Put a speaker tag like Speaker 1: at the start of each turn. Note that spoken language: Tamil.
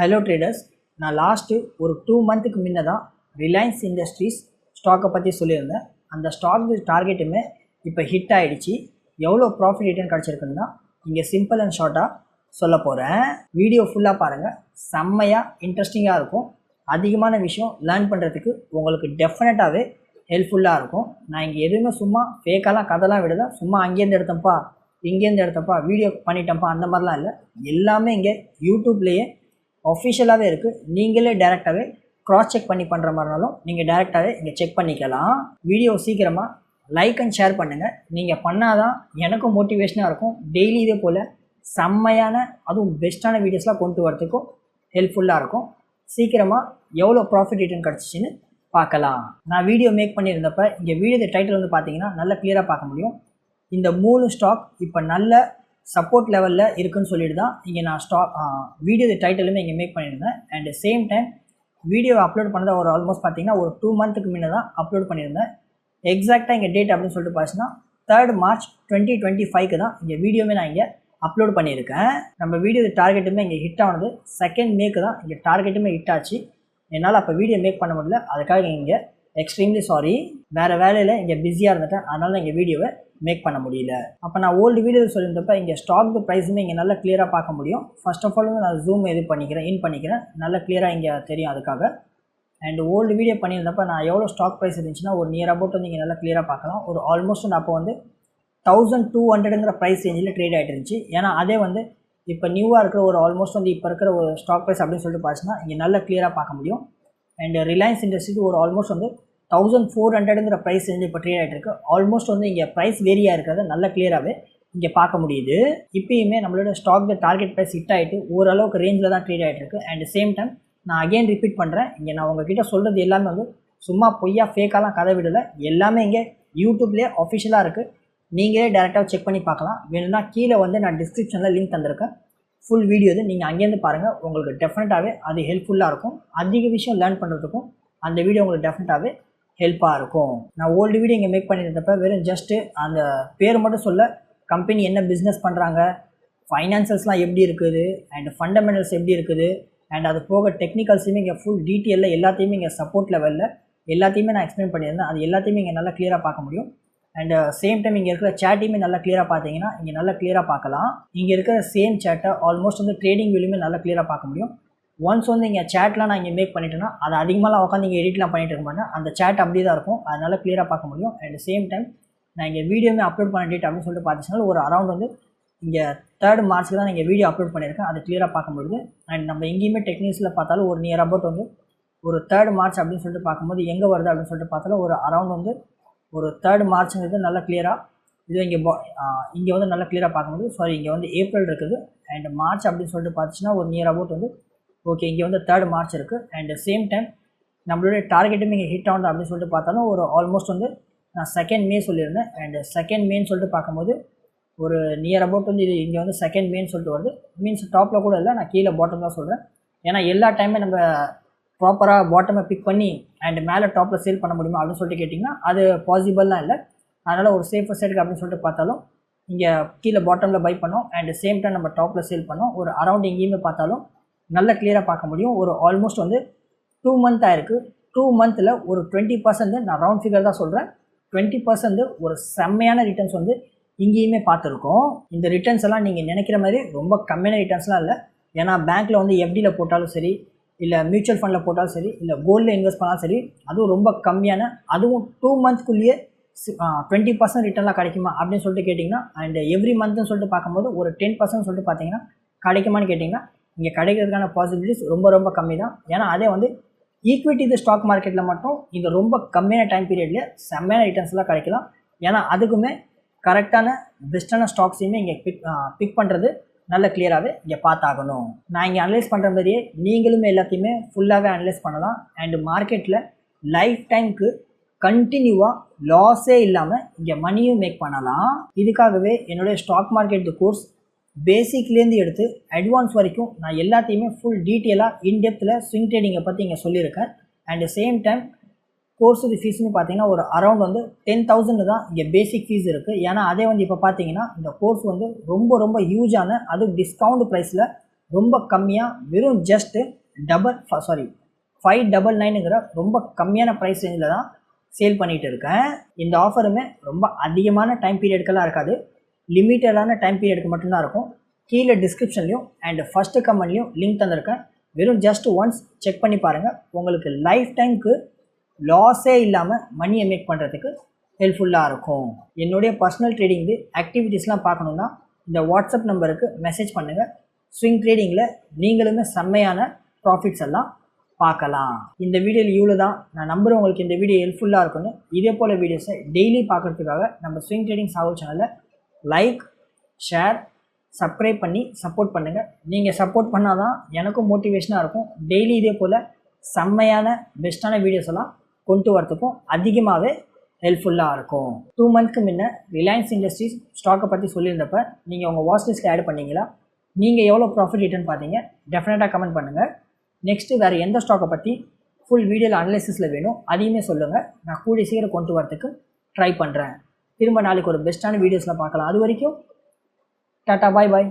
Speaker 1: ஹலோ ட்ரேடர்ஸ் நான் லாஸ்ட்டு ஒரு டூ மந்த்துக்கு முன்ன தான் ரிலையன்ஸ் இண்டஸ்ட்ரீஸ் ஸ்டாக்கை பற்றி சொல்லியிருந்தேன். அந்த ஸ்டாக் டார்கெட்டுமே இப்போ ஹிட் ஆகிடுச்சு எவ்வளோ ப்ராஃபிட் ரிட்டர்ன் கிடச்சிருக்குன்னா இங்கே சிம்பிள் அண்ட் ஷார்ட்டாக சொல்ல போகிறேன் வீடியோ ஃபுல்லாக பாருங்கள் செம்மையாக இன்ட்ரெஸ்டிங்காக இருக்கும். அதிகமான விஷயம் லேர்ன் பண்ணுறதுக்கு உங்களுக்கு டெஃபினட்டாகவே ஹெல்ப்ஃபுல்லாக இருக்கும். நான் இங்கே எதுவுமே சும்மா ஃபேக்கெல்லாம் கதைலாம் விடலை. சும்மா அங்கேருந்து எடுத்தேன்ப்பா இங்கேருந்து எடுத்தப்பா வீடியோ பண்ணிட்டேன்ப்பா அந்த மாதிரிலாம் இல்லை. எல்லாமே இங்கே யூடியூப்லேயே அஃபிஷியலாகவே இருக்குது நீங்களே டேரெக்டாகவே க்ராஸ் செக் பண்ணி பண்ணுற மாதிரினாலும் நீங்கள் டேரெக்டாகவே இங்கே செக் பண்ணிக்கலாம். வீடியோ சீக்கிரமாக லைக் அண்ட் ஷேர் பண்ணுங்கள் நீங்கள் பண்ணாதான் எனக்கும் மோட்டிவேஷனாக இருக்கும். டெய்லி இதே போல் செம்மையான அதுவும் பெஸ்ட்டான வீடியோஸ்லாம் கொண்டு வரதுக்கும் ஹெல்ப்ஃபுல்லாக இருக்கும். சீக்கிரமாக எவ்வளோ ப்ராஃபிட் ரிட்டர்ன் கிடச்சிச்சின்னு பார்க்கலாம். நான் வீடியோ மேக் பண்ணியிருந்தப்ப இங்கே வீடியோ டைட்டில் வந்து பார்த்தீங்கன்னா நல்லா கிளியராக பார்க்க முடியும். இந்த மூணு ஸ்டாக் இப்போ நல்ல சப்போர்ட் லெவலில் இருக்குன்னு சொல்லிட்டு தான் இங்கே நான் ஸ்டா வீடியோ டைட்டிலுமே இங்கே மேக் பண்ணியிருந்தேன். And same time video upload பண்ணதை ஒரு ஆல்மோஸ்ட் பார்த்தீங்கன்னா ஒரு டூ மந்த்துக்கு முன்னே தான் அப்லோட் பண்ணியிருந்தேன். எக்ஸாக்டாக இங்கே டேட் அப்படின்னு சொல்லிட்டு பார்த்தீங்கன்னா தேர்ட் மார்ச் டுவெண்ட்டி டுவெண்ட்டி ஃபைவ்க்கு தான் இங்கே வீடியோவே நான் இங்கே அப்லோட் பண்ணியிருக்கேன். நம்ம வீடியோ டார்கெட்டுமே இங்கே ஹிட் ஆனது செகண்ட் மேக்கு தான் இங்கே டார்கெட்டுமே ஹிட் ஆச்சு. என்னால் அப்போ வீடியோ மேக் பண்ண முடியல. அதுக்காக இங்கே எக்ஸ்ட்ரீம்லி சாரி வேறு வேலையில் இங்கே பிஸியாக இருந்துட்டேன். அதனால் இங்கே வீடியோவை மேக் பண்ண முடியல. அப்போ நான் ஓல்டு வீடியோ சொல்லியிருந்தப்ப இங்கே ஸ்டாக் ப்ரைஸுமே இங்கே நல்லா கிளியராக பார்க்க முடியும். ஃபர்ஸ்ட் ஆஃப் ஆல் வந்து நான் ஜூம் இது பண்ணிக்கிறேன் இன் பண்ணிக்கிறேன். நல்லா கிளியராக இங்கே தெரியும் அதுக்காக. அண்ட் ஓல்டு வீடியோ பண்ணியிருந்தப்ப நான் எவ்வளோ ஸ்டாக் ப்ரைஸ் இருந்துச்சுன்னா ஒரு நியர் அபவுட் வந்து இங்கே நல்லா கிளியராக பார்க்கலாம். ஒரு ஆல்மோஸ்ட் நான் அப்போ வந்து தௌசண்ட் டூ ஹண்ட்ரடுங்கிற ப்ரைஸ் ரேஞ்சில் ட்ரேட் ஆகிட்டு இருந்துச்சு. ஏன்னா அதே வந்து இப்போ நியூவாக இருக்கிற ஒரு ஆல்மோஸ்ட் வந்து இப்போ இருக்கிற ஒரு ஸ்டாக் ப்ரைஸ் அப்படின்னு சொல்லிட்டு பார்த்தீங்கன்னா இங்கே நல்லா கிளியராக பார்க்க முடியும். அண்ட் ரிலையன்ஸ் இண்டஸ்ட்ரிக்கு ஒரு ஆல்மோஸ்ட் வந்து தௌசண்ட் ஃபோர் ஹண்ட்ரடுங்கிற ப்ரைஸ் வந்து இப்போ ட்ரேட் ஆகிட்டு இருக்கு ஆல்மோஸ்ட் வந்து இங்கே ப்ரைஸ் வேரியாக இருக்கிறத நல்ல கிளியராகவே இங்கே பார்க்க முடியுது. இப்பயுமே நம்மளோட ஸ்டாக் டார்கெட் ப்ரைஸ் ஹிட் ஆகிட்டு ஓரளவுக்கு ரேஞ்சில் தான் ட்ரேட் ஆகிட்டு இருக்கு அண்ட் சேம் டைம் நான் அகைன் ரிப்பீட் பண்ணுறேன் இங்கே நான் உங்ககிட்ட சொல்கிறது எல்லாமே வந்து சும்மா பொய்யா ஃபேக்காலாம் கதை விடலை. எல்லாமே இங்கே யூடியூப்லேயே அஃபிஷியலாக இருக்குது நீங்களே டேரெக்டாக செக் பண்ணி பார்க்கலாம். வேணும்னா கீழே வந்து நான் டிஸ்கிரிப்ஷனில் லிங்க் தந்திருக்கேன். ஃபுல் வீடியோ இது. நீங்கள் அங்கேருந்து பாருங்கள் உங்களுக்கு டெஃபினட்டாகவே அது ஹெல்ப்ஃபுல்லாக இருக்கும். அதிக விஷயம் லேர்ன் பண்ணுறதுக்கும் அந்த வீடியோ உங்களுக்கு டெஃபினட்டாகவே ஹெல்ப்பாக இருக்கும். நான் ஓல்டு வீடியோ இங்கே மேக் பண்ணியிருந்தப்ப வெறும் ஜஸ்ட்டு அந்த பேர் மட்டும் சொல்ல கம்பெனி என்ன பிஸ்னஸ் பண்ணுறாங்க ஃபைனான்சல்ஸ்லாம் எப்படி இருக்குது அண்ட் ஃபண்டமெண்டல்ஸ் எப்படி இருக்குது அண்ட் அது போக டெக்னிக்கல்ஸுமே இங்கே ஃபுல் டீட்டெயிலில் எல்லாத்தையுமே இங்கே சப்போர்ட் லெவலில் எல்லாத்தையுமே நான் எக்ஸ்பிளைன் பண்ணியிருந்தேன். அது எல்லாத்தையுமே இங்கே நல்லா கிளியராக பார்க்க முடியும். அண்ட் சேம் டைம் இங்கே இருக்கிற சேட்டையுமே நல்லா கிளியராக பார்த்தீங்கன்னா இங்கே நல்லா கிளியராக பார்க்கலாம். இங்கே இருக்கிற சேம் சேட்டை ஆல்மோஸ்ட் வந்து ட்ரேடிங் வியூலையுமே நல்லா கிளியராக பார்க்க முடியும். ஒன்ஸ் வந்து இங்கே சேட்லாம் நான் இங்கே மேக் பண்ணிட்டேன்னா அதை அதிகமாகலாம் உட்காந்து இங்கே எடிட்லாம் பண்ணிட்டு இருக்க மாட்டேன். அந்த சேட் அப்படியே தான் இருக்கும். அதனால் க்ளியராக பார்க்க முடியும். அண்ட் சேம் டைம் நான் இங்கே வீடியோமே அப்லோட் பண்ண டேட் அப்படின்னு சொல்லிட்டு பார்த்தீங்கன்னா ஒரு அரௌண்ட் வந்து இங்கே தேர்ட் மார்ச்சுக்கு தான் நீங்கள் வீடியோ அப்லோட் பண்ணியிருக்கேன். அதை க்ளியராக பார்க்க முடியுது. அண்ட் நம்ம எங்கேயுமே டெக்னிக்ஸில் பார்த்தாலும் ஒரு நியர் அபவுட் வந்து ஒரு தேர்ட் மார்ச் அப்படின்னு சொல்லிட்டு பார்க்கும்போது எங்கே வருது அப்படின்னு சொல்லிட்டு பார்த்தாலும் ஒரு அரௌண்ட் வந்து ஒரு தேர்ட் மார்ச்ங்கிறது நல்லா க்ளியராக இது இங்கே இங்கே வந்து நல்லா க்ளியராக பார்க்கும்போது சாரி இங்கே வந்து ஏப்ரல் இருக்குது. அண்ட் மார்ச் அப்படின்னு சொல்லிட்டு பார்த்துச்சுன்னா ஒரு நியர் அபவுட் வந்து ஓகே இங்கே வந்து தேர்ட் மார்ச் இருக்குது அண்ட் சேம் டைம் நம்மளுடைய டார்கெட்டும் இங்கே ஹிட் ஆகுது அப்படின்னு சொல்லிட்டு பார்த்தாலும் ஒரு ஆல்மோஸ்ட் வந்து நான் செகண்ட் மே சொல்லியிருந்தேன். அண்ட் செகண்ட் மேன்னு சொல்லிட்டு பார்க்கும்போது ஒரு நியர் அபவுட் வந்து இது இங்கே வந்து செகண்ட் மேன்னு சொல்லிட்டு வருது. மீன்ஸ் டாப்பில் கூட இல்லை நான் கீழே பாட்டம் தான் சொல்கிறேன் ஏன்னா எல்லா டைமே நம்ம ப்ராப்பராக பாட்டமை பிக் பண்ணி அண்ட் மேலே டாப்பில் சேல் பண்ண முடியுமா அப்படின்னு சொல்லிட்டு கேட்டிங்கன்னா அது பாசிபிள்லாம் இல்லை. அதனால் ஒரு சேஃபர் சைடுக்கு அப்படின்னு சொல்லிட்டு பார்த்தாலும் இங்கே கீழே பாட்டமில் பை பண்ணோம். அண்ட் சேம் டைம் நம்ம டாப்பில் சேல் பண்ணோம். ஒரு அரௌண்ட் எங்கேயுமே பார்த்தாலும் நல்ல கிளியராக பார்க்க முடியும். ஒரு ஆல்மோஸ்ட் வந்து டூ மந்த் ஆயிருக்கு டூ மந்தில் ஒரு டுவெண்ட்டி பர்சன்ட் நான் ரவுண்ட் ஃபிகர் தான் சொல்கிறேன் டுவெண்ட்டி பர்சன்ட் ஒரு செம்மையான ரிட்டர்ன்ஸ் வந்து இங்கேயுமே பார்த்துருக்கோம். இந்த ரிட்டர்ன்ஸ் எல்லாம் நீங்கள் நினைக்கிற மாதிரி ரொம்ப கம்மியான ரிட்டர்ன்ஸ்லாம் இல்லை. ஏன்னா பேங்க்கில் வந்து எஃப்டியில் போட்டாலும் சரி இல்லை மியூச்சுவல் ஃபண்டில் போட்டாலும் சரி இல்லை கோல்டில் இன்வெஸ்ட் பண்ணாலும் சரி அதுவும் ரொம்ப கம்மியான அதுவும் டூ மந்த்க்குள்ளேயே டுவெண்ட்டி பர்சன்ட் ரிட்டர்ன்லாம் கிடைக்குமா அப்படின்னு சொல்லிட்டு கேட்டிங்கன்னா அண்ட் எவ்ரி மந்த்னு சொல்லிட்டு பார்க்கும்போது ஒரு டென் பர்சன்ட் சொல்லிட்டு பார்த்தீங்கன்னா கிடைக்குமான்னு கேட்டிங்கன்னா இங்கே கிடைக்கிறதுக்கான பாசிபிலிட்டிஸ் ரொம்ப ரொம்ப கம்மி தான் ஏன்னா அதே வந்து ஈக்விட்டி இது ஸ்டாக் மார்க்கெட்டில் மட்டும் இது ரொம்ப கம்மியான டைம் பீரியட்லேயே செம்மையான ரிட்டர்ன்ஸ்லாம் கிடைக்கலாம். ஏன்னா அதுக்குமே கரெக்டான பெஸ்ட்டான ஸ்டாக்ஸையுமே இங்கே பிக் பிக் பண்ணுறது நல்ல கிளியராகவே இங்கே பார்த்தாகணும். நான் இங்கே அனலைஸ் பண்ணுற மாதிரியே நீங்களுமே எல்லாத்தையுமே ஃபுல்லாகவே அனலைஸ் பண்ணலாம். அண்டு மார்க்கெட்டில் லைஃப் டைமுக்கு கண்டினியூவாக லாஸே இல்லாமல் இங்கே மணியும் மேக் பண்ணலாம். இதுக்காகவே என்னுடைய ஸ்டாக் மார்க்கெட் கோர்ஸ் பேசிக்லேருந்து எடுத்து அட்வான்ஸ் வரைக்கும் நான் எல்லாத்தையுமே ஃபுல் டீட்டெயிலாக இன்டெப்த்தில் ஸ்விங் ட்ரேடிங்கை பற்றி இங்கே சொல்லியிருக்கேன். அண்ட் சேம் டைம் கோர்ஸுக்கு ஃபீஸ்னு பார்த்தீங்கன்னா ஒரு அரௌண்ட் வந்து டென் தௌசண்ட் தான் இங்கே பேசிக் ஃபீஸ் இருக்குது ஏன்னா அதே வந்து இப்போ பார்த்தீங்கன்னா இந்த கோர்ஸ் வந்து ரொம்ப ரொம்ப ஹியூஜான அதுவும் டிஸ்கவுண்ட் ப்ரைஸில் ரொம்ப கம்மியாக வெறும் just double sorry five double நைனுங்கிற ரொம்ப கம்மியான ப்ரைஸ் ரேஞ்சில் தான் சேல் பண்ணிகிட்டு இருக்கேன். இந்த ஆஃபருமே ரொம்ப அதிகமான டைம் பீரியடுக்கெல்லாம் இருக்காது. லிமிட்டடான டைம் பீரியடுக்கு மட்டும்தான் இருக்கும். கீழே டிஸ்கிரிப்ஷன்லையும் அண்ட் ஃபஸ்ட்டு கமெண்ட்லையும் லிங்க் தந்திருக்கேன். வெறும் ஜஸ்ட் ஒன்ஸ் செக் பண்ணி பாருங்கள் உங்களுக்கு லைஃப் டைம்க்கு லாஸே இல்லாமல் மணியை மேக் பண்ணுறதுக்கு ஹெல்ப்ஃபுல்லாக இருக்கும். என்னுடைய பர்சனல் ட்ரேடிங்கு ஆக்டிவிட்டீஸ்லாம் பார்க்கணுன்னா இந்த வாட்ஸ்அப் நம்பருக்கு மெசேஜ் பண்ணுங்கள் ஸ்விங் ட்ரேடிங்கில் நீங்களுமே செம்மையான ப்ராஃபிட்ஸ் எல்லாம் பார்க்கலாம். இந்த வீடியோவில் இவ்வளோ தான் நான் நம்புகிறேன் உங்களுக்கு இந்த வீடியோ ஹெல்ப்ஃபுல்லாக இருக்கும்னு. இதே போல் வீடியோஸை டெய்லி பார்க்குறதுக்காக நம்ம ஸ்விங் ட்ரேடிங் சாகுல் சேனலில் லைக் ஷேர் சப்ஸ்கிரைப் பண்ணி சப்போர்ட் பண்ணுங்கள் நீங்கள் சப்போர்ட் பண்ணால் தான் எனக்கும் மோட்டிவேஷனாக இருக்கும். டெய்லி இதே போல் செம்மையான பெஸ்ட்டான வீடியோஸ் எல்லாம் கொண்டு வரத்துக்கும் அதிகமாகவே ஹெல்ப்ஃபுல்லாக இருக்கும். டூ மந்த்க்கு முன்ன ரிலையன்ஸ் இண்டஸ்ட்ரீஸ் ஸ்டாக்கை பற்றி சொல்லியிருந்தப்ப நீங்கள் உங்கள் வாட்ச் லிஸ்ட்டில் ஆட் பண்ணீங்களா? நீங்கள் எவ்வளோ ப்ராஃபிட் ரிட்டர்ன் பார்த்தீங்க? டெஃபினட்டாக கமெண்ட் பண்ணுங்கள் நெக்ஸ்ட்டு வேறு எந்த ஸ்டாக்கை பற்றி ஃபுல் வீடியோவில் அனலைசிஸில் வேணும் அதையுமே சொல்லுங்கள் நான் கூடிய சீக்கிரம் கொண்டு வரத்துக்கு ட்ரை பண்ணுறேன் திரும்ப நாளைக்கு ஒரு பெஸ்ட்டான வீடியோஸில் பார்க்கலாம். அது வரைக்கும் டாட்டா பாய் பாய்